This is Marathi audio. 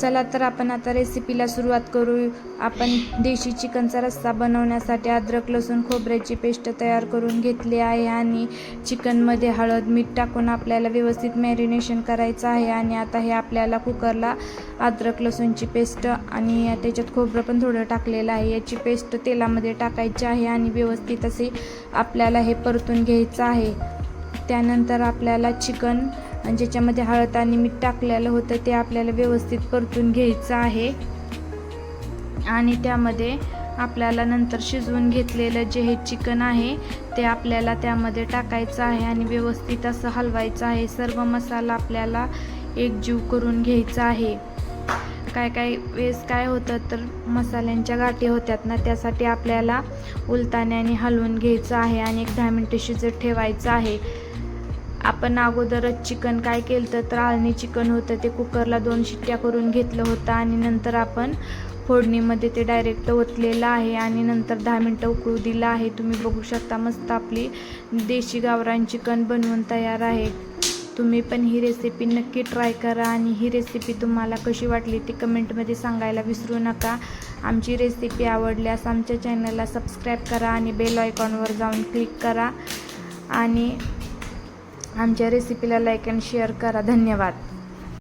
चला तर आपण आता रेसिपीला सुरुवात करू. आपण देशी चिकनचा रस्सा बनवण्यासाठी अद्रक लसूण खोबऱ्याची पेस्ट तयार करून घेतली आहे आणि चिकनमध्ये हळद मीठ टाकून आपल्याला व्यवस्थित मॅरिनेशन करायचं आहे आणि आता हे आपल्याला कुकरला अद्रक लसूणची पेस्ट आणि त्याच्यात खोबरं पण थोडं टाकलेलं आहे. याची पेस्ट तेलामध्ये टाकायची आहे आणि व्यवस्थित असे आपल्याला हे परतून घ्यायचं आहे. त्यानंतर आपल्याला चिकन ज्याच्यामध्ये हळद आणि मीठ टाकलेलं होतं ते आपल्याला व्यवस्थित परतून घ्यायचं आहे. आणि त्यामध्ये आपल्याला नंतर शिजवून घेतलेलं जे हे चिकन आहे ते आपल्याला त्यामध्ये टाकायचं आहे आणि व्यवस्थित असं हलवायचं आहे. सर्व मसाला आपल्याला एकजीव करून घ्यायचा आहे. काय काय वेळेस काय होतं तर मसाल्यांच्या गाठी होत्यात ना त्यासाठी आपल्याला उलताण्याने हलवून घ्यायचं आहे आणि एक दहा मिनटं शिजत ठेवायचं आहे. आपण अगोदरच चिकन काय केलं तर आळणी चिकन होतं ते कुकरला दोन शिट्ट्या करून घेतलं होतं आणि नंतर आपण फोडणीमध्ये ते डायरेक्ट ओतलेलं आहे आणि नंतर दहा मिनटं उकळू दिलं आहे. तुम्ही बघू शकता मस्त आपली देशी गावरान चिकन बनवून तयार आहे. तुम्ही पण ही रेसिपी नक्की ट्राय करा आणि ही रेसिपी तुम्हाला कशी वाटली ती कमेंटमध्ये सांगायला विसरू नका. आमची रेसिपी आवडल्यास आमच्या चॅनलला सबस्क्राईब करा आणि बेल आयकॉनवर जाऊन क्लिक करा. आणि आमच्या रेसिपीला लाईक अँड शेअर करा. धन्यवाद.